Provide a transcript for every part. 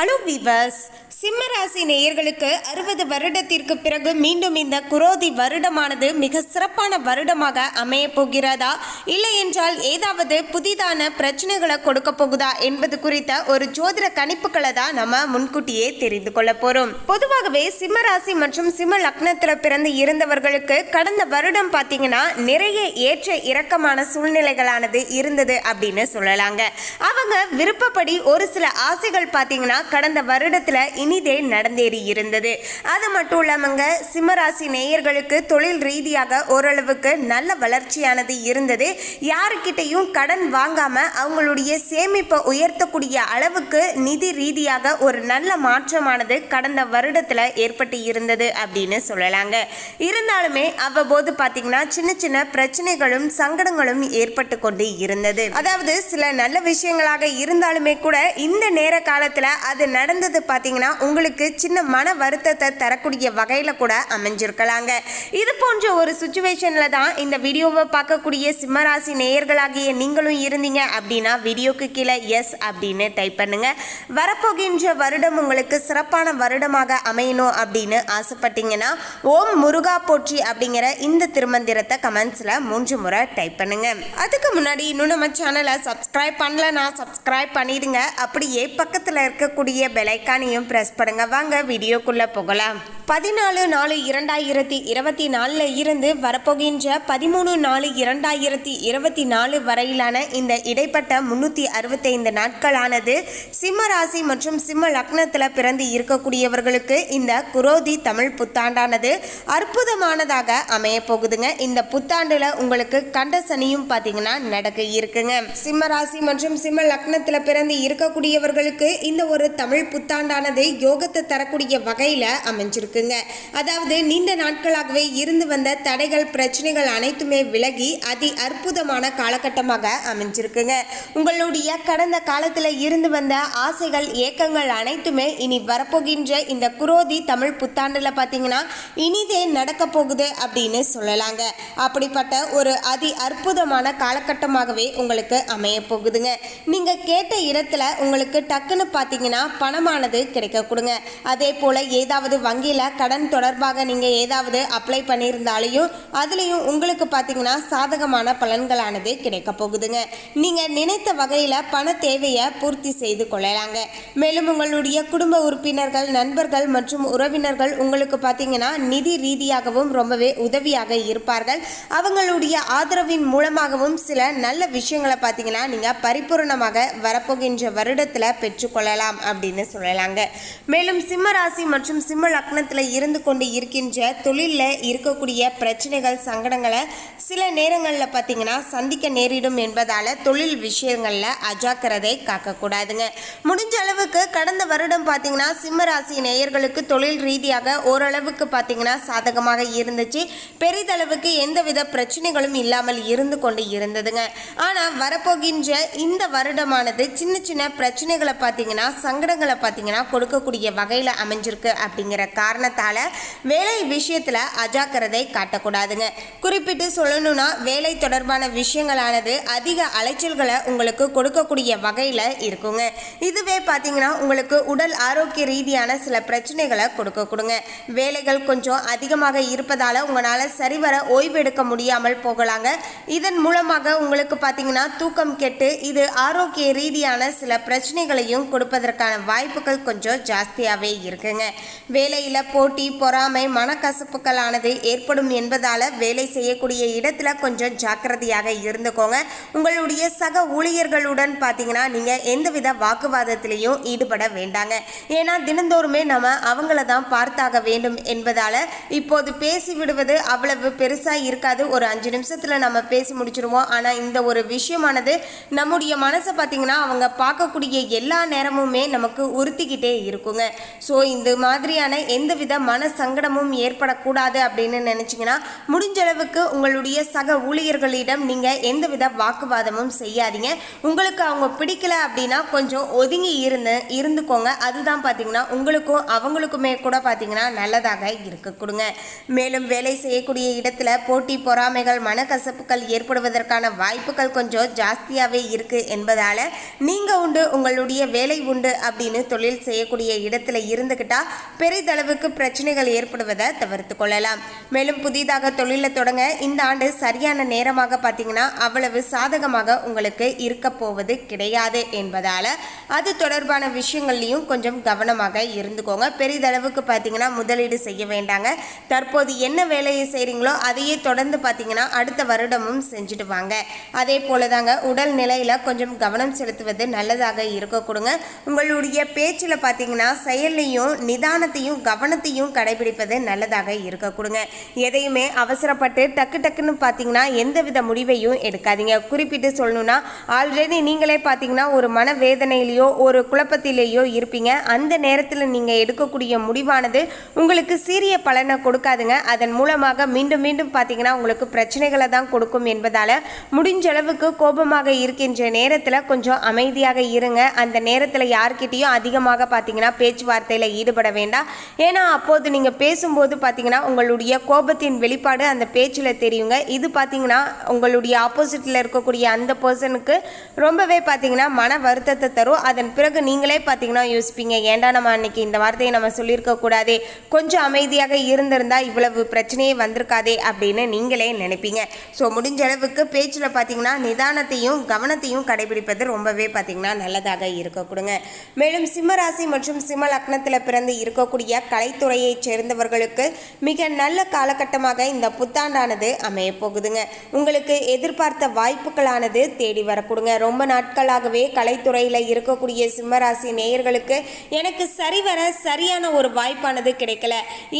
Hello viewers சிம்மராசி நேயர்களுக்கு அறுபது வருடத்திற்கு பிறகு மீண்டும் இந்த குரோதி வருடமானது மிக சிறப்பான வருடமாக அமைய போகிறதா? இல்லை என்றால் ஏதாவது புதிதான பிரச்சனைகளை கொடுக்க போகுதா என்பது குறித்த ஒரு ஜோதிட கணிப்புகளை தான் நம்ம முன்கூட்டியே தெரிந்து கொள்ள போறோம். பொதுவாகவே சிம்மராசி மற்றும் சிம்ம லக்னத்தில் பிறந்து இருந்தவர்களுக்கு கடந்த வருடம் பார்த்தீங்கன்னா நிறைய ஏற்ற இறக்கமான சூழ்நிலைகளானது இருந்தது அப்படின்னு சொல்லலாங்க. அவங்க விருப்பப்படி ஒரு சில ஆசைகள் பார்த்தீங்கன்னா கடந்த வருடத்தில் இனிதே நடந்தேறி இருந்தது. அது மட்டும் இல்லாமங்க சிம்மராசி நேயர்களுக்கு தொழில் ரீதியாக ஓரளவுக்கு நல்ல வளர்ச்சியானது இருந்தது. யாருக்கிட்டையும் கடன் வாங்காம அவங்களுடைய சேமிப்பை உயர்த்தக்கூடிய அளவுக்கு நிதி ரீதியாக ஒரு நல்ல மாற்றமானது கடந்த வருடத்தில் ஏற்பட்டு இருந்தது அப்படின்னு சொல்லலாங்க. இருந்தாலுமே அவ்வப்போது பார்த்தீங்கன்னா சின்ன சின்ன பிரச்சனைகளும் சங்கடங்களும் ஏற்பட்டு கொண்டு இருந்தது. அதாவது சில நல்ல விஷயங்களாக இருந்தாலுமே கூட இந்த நேர காலத்தில் அது நடந்தது பார்த்தீங்கன்னா உங்களுக்கு சின்ன மன வருத்தத்தை தரக்கூடிய வகையில் கூட அமைஞ்சிருக்கலாங்க. இது போன்ற ஒரு சுச்சுவேஷனில் தான் இந்த வீடியோவை பார்க்கக்கூடிய சிம்மராசி நேயர்களாகிய நீங்களும் இருந்தீங்க அப்படின்னா வீடியோக்கு கீழே எஸ் அப்படின்னு டைப் பண்ணுங்க. வரப்போகின்ற வருடம் உங்களுக்கு சிறப்பான வருடமாக அமையணும் அப்படின்னு ஆசைப்பட்டீங்கன்னா ஓம் முருகா போற்றி அப்படிங்கிற இந்த திருமந்திரத்தை கமெண்ட்ஸில் மூன்று முறை டைப் பண்ணுங்க. அதுக்கு முன்னாடி இன்னும் நம்ம சேனலை சப்ஸ்கிரைப் பண்ணலன்னா சப்ஸ்கிரைப் பண்ணிடுங்க. அப்படியே பக்கத்தில் இருக்கக்கூடிய பெலைக்கானையும் ப்ரெஸ் பண்ணுங்க. வாங்க வீடியோக்குள்ளே போகலாம். பதினாலு நாலு இரண்டாயிரத்தி இருபத்தி நாலில் இருந்து வரப்போகின்ற பதிமூணு நாலு இரண்டாயிரத்தி இருபத்தி நாலு வரையிலான இந்த இடைப்பட்ட முன்னூற்றி அறுபத்தைந்து நாட்களானது சிம்ம ராசி மற்றும் சிம்ம லக்னத்தில் பிறந்து இருக்கக்கூடியவர்களுக்கு இந்த குரோதி தமிழ் புத்தாண்டானது அற்புதமானதாக அமைய போகுதுங்க. இந்த புத்தாண்டில் உங்களுக்கு கண்ட சனியும் பார்த்தீங்கன்னா நடக்க இருக்குங்க. சிம்ம ராசி மற்றும் சிம்ம லக்னத்தில் பிறந்து இருக்கக்கூடியவர்களுக்கு இந்த ஒரு தமிழ் புத்தாண்டானது யோகத்தை தரக்கூடிய வகையில் அமைஞ்சிருக்கு. இருக்குங்க. அதாவது நீண்ட நாட்களாகவே இருந்து வந்த தடைகள் பிரச்சனைகள் அனைத்துமே விலகி அதி அற்புதமான காலகட்டமாக அமைஞ்சிருக்குங்க. உங்களுடைய கடந்த காலத்தில் இருந்து வந்த ஆசைகள் ஏக்கங்கள் அனைத்துமே இனி வரப்போகின்ற இந்த குரோதி தமிழ் புத்தாண்டில் பார்த்தீங்கன்னா இனிதே நடக்க போகுது அப்படின்னு சொல்லலாங்க. அப்படிப்பட்ட ஒரு அதி அற்புதமான காலகட்டமாகவே உங்களுக்கு அமைய போகுதுங்க. நீங்கள் கேட்ட இடத்துல உங்களுக்கு டக்குன்னு பார்த்தீங்கன்னா பணமானது கிடைக்க கொடுங்க. அதே போல் ஏதாவது வங்கியில் கடன் தொடர்பாக நீங்கள் ஏதாவது அப்ளை பண்ணியிருந்தாலையும் அதுலேயும் உங்களுக்கு பார்த்தீங்கன்னா சாதகமான பலன்களானது கிடைக்க போகுதுங்க. நீங்கள் நினைத்த வகையில் பண தேவையை பூர்த்தி செய்து கொள்ளலாங்க. மேலும் உங்களுடைய குடும்ப உறுப்பினர்கள் நண்பர்கள் மற்றும் உறவினர்கள் உங்களுக்கு பார்த்தீங்கன்னா நிதி ரீதியாகவும் ரொம்பவே உதவியாக இருப்பார்கள். அவங்களுடைய ஆதரவின் மூலமாகவும் சில நல்ல விஷயங்களை பார்த்தீங்கன்னா நீங்கள் பரிபூரணமாக வரப்போகின்ற வருடத்தில் பெற்றுக்கொள்ளலாம் அப்படின்னு சொல்லலாங்க. மேலும் சிம்ம ராசி மற்றும் சிம்ம லக்னத்தில் இருந்து கொண்டு இருக்கின்ற தொழிலில் இருக்கக்கூடிய பிரச்சனைகள் சங்கடங்களை சில நேரங்களில் பார்த்தீங்கன்னா சந்திக்க நேரிடும் என்பதால் தொழில் விஷயங்களில் அஜாக்கிரதை காக்கக்கூடாதுங்க. முடிஞ்ச அளவுக்கு கடந்த வருடம் பார்த்தீங்கன்னா சிம்ம ராசி நேயர்களுக்கு தொழில் ரீதியாக ஓரளவுக்கு பார்த்தீங்கன்னா சாதகமாக இருந்துச்சு. பெரிதளவுக்கு எந்தவித பிரச்சனைகளும் இல்லாமல் இருந்து கொண்டு இருந்ததுங்க. ஆனால் வரப்போகின்ற இந்த வருடமானது சின்ன சின்ன பிரச்சனைகளை பார்த்தீங்கன்னா சங்கடங்களை பார்த்தீங்கன்னா கொடுக்கக்கூடிய வகையில் அமைஞ்சிருக்கு அப்படிங்கிற காரணம் காரணத்தால் வேலை விஷயத்தில் அஜாக்கிரதை காட்டக்கூடாதுங்க. குறிப்பிட்டு சொல்லணும்னா வேலை தொடர்பான விஷயங்களானது அதிக அலைச்சல்களை உங்களுக்கு கொடுக்கக்கூடிய வகையில் இருக்குங்க. இதுவே பார்த்தீங்கன்னா உங்களுக்கு உடல் ஆரோக்கிய ரீதியான சில பிரச்சனைகளை கொடுக்க கொடுங்க. வேலைகள் கொஞ்சம் அதிகமாக இருப்பதால் உங்களால் சரிவர ஓய்வு எடுக்க முடியாமல் போகலாங்க. இதன் மூலமாக உங்களுக்கு பார்த்தீங்கன்னா தூக்கம் கெட்டு இது ஆரோக்கிய ரீதியான சில பிரச்சனைகளையும் கொடுப்பதற்கான வாய்ப்புகள் கொஞ்சம் ஜாஸ்தியாகவே இருக்குங்க. வேலையில் போட்டி பொறாமை மனக்கசப்புகளானது ஏற்படும் என்பதால் வேலை செய்யக்கூடிய இடத்துல கொஞ்சம் ஜாக்கிரதையாக இருந்துக்கோங்க. உங்களுடைய சக ஊழியர்களுடன் பார்த்தீங்கன்னா நீங்கள் எந்தவித வாக்குவாதத்திலையும் ஈடுபட வேண்டாங்க. ஏன்னா தினந்தோறுமே நம்ம அவங்கள தான் பார்த்தாக வேண்டும் என்பதால் இப்போது பேசி விடுவது அவ்வளவு பெருசாக இருக்காது. ஒரு அஞ்சு நிமிஷத்தில் நம்ம பேசி முடிச்சிருவோம். ஆனால் இந்த ஒரு விஷயமானது நம்முடைய மனசை பார்த்தீங்கன்னா அவங்க பார்க்கக்கூடிய எல்லா நேரமுமே நமக்கு உறுத்திக்கிட்டே இருக்குங்க. ஸோ இந்த மாதிரியான எந்த எந்தவித மன சங்கடமும் ஏற்படக்கூடாது அப்படின்னு நினச்சிங்கன்னா முடிஞ்ச அளவுக்கு உங்களுடைய சக ஊழியர்களிடம் நீங்கள் எந்தவித வாக்குவாதமும் செய்யாதீங்க. உங்களுக்கு அவங்க பிடிக்கல அப்படின்னா கொஞ்சம் ஒதுங்கி இருந்து இருந்துக்கோங்க. அதுதான் பார்த்தீங்கன்னா உங்களுக்கும் அவங்களுக்குமே கூட பார்த்தீங்கன்னா நல்லதாக இருக்க. கொடுங்க. மேலும் வேலை செய்யக்கூடிய இடத்துல போட்டி பொறாமைகள் மனக்கசப்புகள் ஏற்படுவதற்கான வாய்ப்புகள் கொஞ்சம் ஜாஸ்தியாகவே இருக்குது என்பதால் நீங்கள் உண்டு உங்களுடைய வேலை உண்டு அப்படின்னு தொழில் செய்யக்கூடிய இடத்துல இருந்துக்கிட்டால் பெரிதளவுக்கு பிரச்சனைகள் ஏற்படுவதை தவிர்த்து கொள்ளலாம். மேலும் புதிதாக தொழிலை தொடங்க இந்த ஆண்டு சரியான நேரமாக பார்த்தீங்கன்னா அவ்வளவு சாதகமாக உங்களுக்கு இருக்க போவது கிடையாது என்பதால் அது தொடர்பான விஷயங்கள்லையும் கொஞ்சம் கவனமாக இருந்துக்கோங்க. பெரிதளவுக்கு பார்த்தீங்கன்னா முதலீடு செய்ய வேண்டாங்க. தற்போது என்ன வேலையை செய்கிறீங்களோ அதையே தொடர்ந்து பார்த்தீங்கன்னா அடுத்த வருடமும் செஞ்சுட்டு வாங்க. அதே போல தாங்க உடல் நிலையில் கொஞ்சம் கவனம் செலுத்துவது நல்லதாக இருக்க கொடுங்க. உங்களுடைய பேச்சில் பார்த்தீங்கன்னா செயல்லையும் நிதானத்தையும் கவனத்தையும் கடைபிடிப்பது நல்லதாக இருக்க கொடுங்க. எதையுமே அவசரப்பட்டு டக்கு டக்குன்னு பார்த்தீங்கன்னா எந்தவித முடிவையும் எடுக்காதீங்க. குறிப்பிட்டு சொல்லணும்னா ஆல்ரெடி நீங்களே பார்த்தீங்கன்னா ஒரு மனவேதனையிலையோ ஒரு குழப்பத்திலேயோ இருப்பீங்க. அந்த நேரத்தில் நீங்கள் எடுக்கக்கூடிய முடிவானது உங்களுக்கு சீரிய பலனை கொடுக்காதுங்க. அதன் மூலமாக மீண்டும் மீண்டும் பார்த்தீங்கன்னா உங்களுக்கு பிரச்சனைகளை தான் கொடுக்கும் என்பதால் முடிஞ்ச அளவுக்கு கோபமாக இருக்கின்ற நேரத்தில் கொஞ்சம் அமைதியாக இருங்க. அந்த நேரத்தில் யார்கிட்டயும் அதிகமாக பார்த்தீங்கன்னா பேச்சுவார்த்தையில் ஈடுபட வேண்டாம். ஏன்னா அப்போது நீங்கள் பேசும்போது பார்த்தீங்கன்னா உங்களுடைய கோபத்தின் வெளிப்பாடு அந்த பேச்சில் தெரியுங்க. இது பார்த்தீங்கன்னா உங்களுடைய ஆப்போசிட்டில் இருக்கக்கூடிய அந்த பர்சனுக்கு ரொம்பவே பார்த்தீங்கன்னா மன வருத்தத்தை தரும். அதன் பிறகு நீங்களே பார்த்தீங்கன்னா யோசிப்பீங்க ஏன்டா நம்ம அன்னைக்கு இந்த வார்த்தையை நம்ம சொல்லியிருக்க கூடாதே? கொஞ்சம் அமைதியாக இருந்திருந்தால் இவ்வளவு பிரச்சனையே வந்திருக்காதே? அப்படின்னு நீங்களே நினைப்பீங்க. ஸோ முடிஞ்ச அளவுக்கு பேச்சில் பார்த்தீங்கன்னா நிதானத்தையும் கவனத்தையும் கடைபிடிப்பது ரொம்பவே பார்த்தீங்கன்னா நல்லதாக இருக்க கொடுங்க. மேலும் சிம்மராசி மற்றும் சிம்ம லக்னத்தில் பிறந்து இருக்கக்கூடிய கலை கலைத்துறையைச் சேர்ந்தவர்களுக்கு மிக நல்ல காலகட்டமாக இந்த புத்தாண்டானது அமைய போகுதுங்க. உங்களுக்கு எதிர்பார்த்த வாய்ப்புகளானது தேடி வரக்கூடுங்க. ரொம்ப நாட்களாகவே கலைத்துறையில் இருக்கக்கூடிய சிம்மராசி நேயர்களுக்கு எனக்கு சரிவர சரியான ஒரு வாய்ப்பானது கிடைக்கல.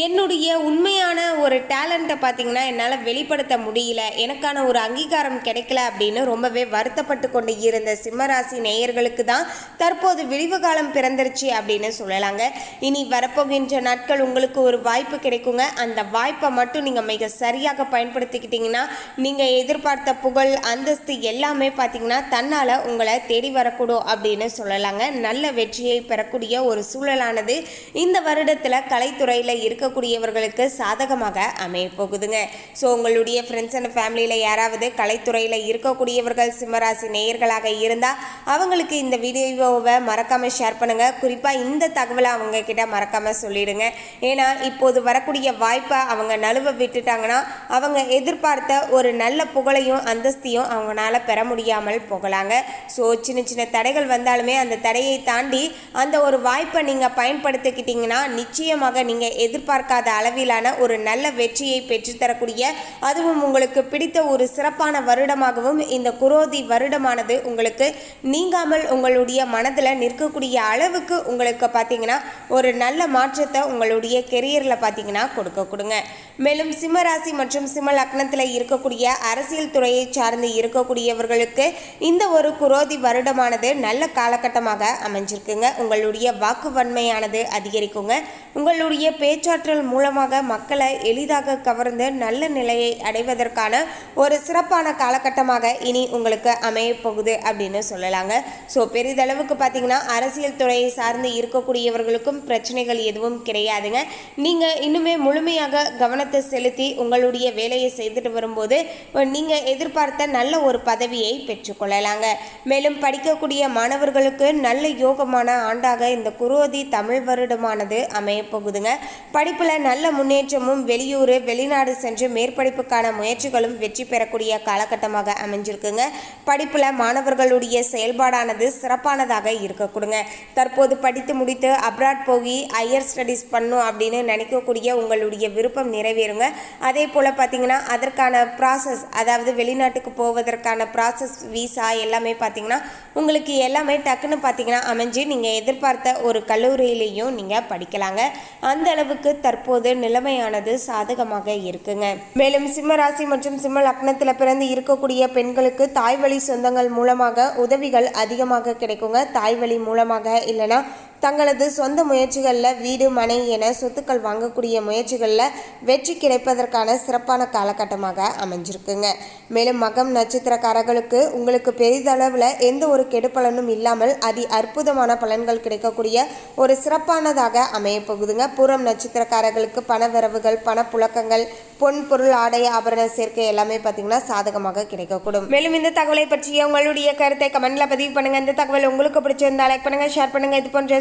என்னுடைய உண்மையான ஒரு டேலண்ட்டை பார்த்தீங்கன்னா என்னால் வெளிப்படுத்த முடியல. எனக்கான ஒரு அங்கீகாரம் கிடைக்கல அப்படின்னு ரொம்பவே வருத்தப்பட்டு கொண்டு இருந்த சிம்மராசி நேயர்களுக்கு தான் தற்போது விழிவு காலம் பிறந்துருச்சு அப்படின்னு சொல்லலாங்க. இனி வரப்போகின்ற நாட்கள் உங்களுக்கு ஒரு வாய்ப்பு கிடைக்குங்க. அந்த வாய்ப்பை மட்டும் நீங்கள் மிக சரியாக பயன்படுத்திக்கிட்டீங்கன்னா நீங்கள் எதிர்பார்த்த புகழ் அந்தஸ்து எல்லாமே பார்த்தீங்கன்னா தன்னால் உங்களை தேடி வரக்கூடும் அப்படின்னு சொல்லலாங்க. நல்ல வெற்றியை பெறக்கூடிய ஒரு சூழலானது இந்த வருடத்தில் கலைத்துறையில் இருக்கக்கூடியவர்களுக்கு சாதகமாக அமைய போகுதுங்க. ஸோ உங்களுடைய ஃப்ரெண்ட்ஸ் அண்ட் ஃபேமிலியில் யாராவது கலைத்துறையில் இருக்கக்கூடியவர்கள் சிம்மராசி நேயர்களாக இருந்தால் அவங்களுக்கு இந்த வீடியோவை மறக்காமல் ஷேர் பண்ணுங்கள் குறிப்பாக இந்த தகவலை அவங்க கிட்ட மறக்காமல் சொல்லிடுங்க. ஏன்னா இப்போது வரக்கூடிய வாய்ப்பை அவங்க நழுவ விட்டுட்டாங்கன்னா அவங்க எதிர்பார்த்த ஒரு நல்ல புகழையும் அந்தஸ்தையும் அவங்களால பெற முடியாமல் போகலாங்க. ஸோ சின்ன சின்ன தடைகள் வந்தாலுமே அந்த தடையை தாண்டி அந்த ஒரு வாய்ப்பை நீங்கள் பயன்படுத்திக்கிட்டிங்கன்னா நிச்சயமாக நீங்கள் எதிர்பார்க்காத அளவிலான ஒரு நல்ல வெற்றியை பெற்றுத்தரக்கூடிய அதுவும் உங்களுக்கு பிடித்த ஒரு சிறப்பான வருடமாகவும் இந்த குரோதி வருடமானது உங்களுக்கு நீங்காமல் உங்களுடைய மனதில் நிற்கக்கூடிய அளவுக்கு உங்களுக்கு பார்த்தீங்கன்னா ஒரு நல்ல மாற்றத்தை உங்களுடைய கெரியரில் பார்த்தீங்கன்னா கொடுக்க கொடுங்க. மேலும் சிம்மராசி மற்றும் சிம்ம லக்னத்தில் இருக்கக்கூடிய அரசியல் துறையை சார்ந்து இருக்கக்கூடியவர்களுக்கு இந்த ஒரு குரோதி வருடமானது நல்ல காலகட்டமாக அமைஞ்சிருக்குங்க. உங்களுடைய வாக்கு வன்மையானது அதிகரிக்குங்க. உங்களுடைய பேச்சாற்றல் மூலமாக மக்களை எளிதாக கவர்ந்து நல்ல நிலையை அடைவதற்கான ஒரு சிறப்பான காலகட்டமாக இனி உங்களுக்கு அமைய போகுது அப்படின்னு சொல்லலாங்க. ஸோ பெரிதளவுக்கு பார்த்தீங்கன்னா அரசியல் துறையை சார்ந்து இருக்கக்கூடியவர்களுக்கும் பிரச்சனைகள் எதுவும் கிடையாது. கிடையாதுங்க நீங்கள் இன்னுமே முழுமையாக கவனத்தை செலுத்தி உங்களுடைய வேலையை செய்துட்டு வரும்போது நீங்கள் எதிர்பார்த்த நல்ல ஒரு பதவியை பெற்றுக்கொள்ளலாங்க. மேலும் படிக்கக்கூடிய மாணவர்களுக்கு நல்ல யோகமான ஆண்டாக இந்த குரோதி தமிழ் வருடமானது அமையப்போகுதுங்க படிப்பில் நல்ல முன்னேற்றமும் வெளியூர் வெளிநாடு சென்று மேற்படிப்புக்கான முயற்சிகளும் வெற்றி பெறக்கூடிய காலகட்டமாக அமைஞ்சிருக்குங்க. படிப்பில் மாணவர்களுடைய செயல்பாடானது சிறப்பானதாக இருக்கக்கூடுங்க தற்போது படித்து முடித்து அப்ராட் போய் ஹையர் ஸ்டடீஸ் பண்ணும் அப்படின்னு நினைக்கக்கூடிய உங்களுடைய விருப்பம் நிறைவேறுங்க. அதே போல் பார்த்தீங்கன்னா அதற்கான ப்ராசஸ் அதாவது வெளிநாட்டுக்கு போவதற்கான ப்ராசஸ் விசா எல்லாமே பார்த்தீங்கன்னா உங்களுக்கு எல்லாமே டக்குன்னு பார்த்தீங்கன்னா அமைஞ்சு நீங்கள் எதிர்பார்த்த ஒரு கல்லூரியிலையும் நீங்கள் படிக்கலாங்க. அந்த அளவுக்கு தற்போது நிலைமையானது சாதகமாக இருக்குங்க. மேலும் சிம்ம ராசி மற்றும் சிம்ம லக்னத்தில் பிறந்து இருக்கக்கூடிய பெண்களுக்கு தாய்வழி சொந்தங்கள் மூலமாக உதவிகள் அதிகமாக கிடைக்குங்க. தாய்வழி மூலமாக இல்லைன்னா தங்களது சொந்த முயற்சிகளில் வீடு மனை என சொத்துக்கள் வாங்கக்கூடிய முயற்சிகளில் வெற்றி கிடைப்பதற்கான சிறப்பான காலகட்டமாக அமைஞ்சிருக்குங்க. மேலும் மகம் நட்சத்திரக்காரர்களுக்கு உங்களுக்கு பெரிதளவில் எந்த ஒரு கெடுப்பலனும் இல்லாமல் அதி அற்புதமான பலன்கள் கிடைக்கக்கூடிய ஒரு சிறப்பானதாக அமையப்போகுதுங்க பூரம் நட்சத்திரக்காரர்களுக்கு பண வரவுகள் பணப்புழக்கங்கள் பொன் பொருள் ஆடை ஆபரண சேர்க்கை எல்லாமே பார்த்தீங்கன்னா சாதகமாக கிடைக்கக்கூடும். மேலும் இந்த தகவலை பற்றிய உங்களுடைய கருத்தை கமெண்ட்ல பதிவு பண்ணுங்க. இந்த தகவல் உங்களுக்கு பிடிச்சிருந்தா லைக் பண்ணுங்க ஷேர் பண்ணுங்க. இது போன்ற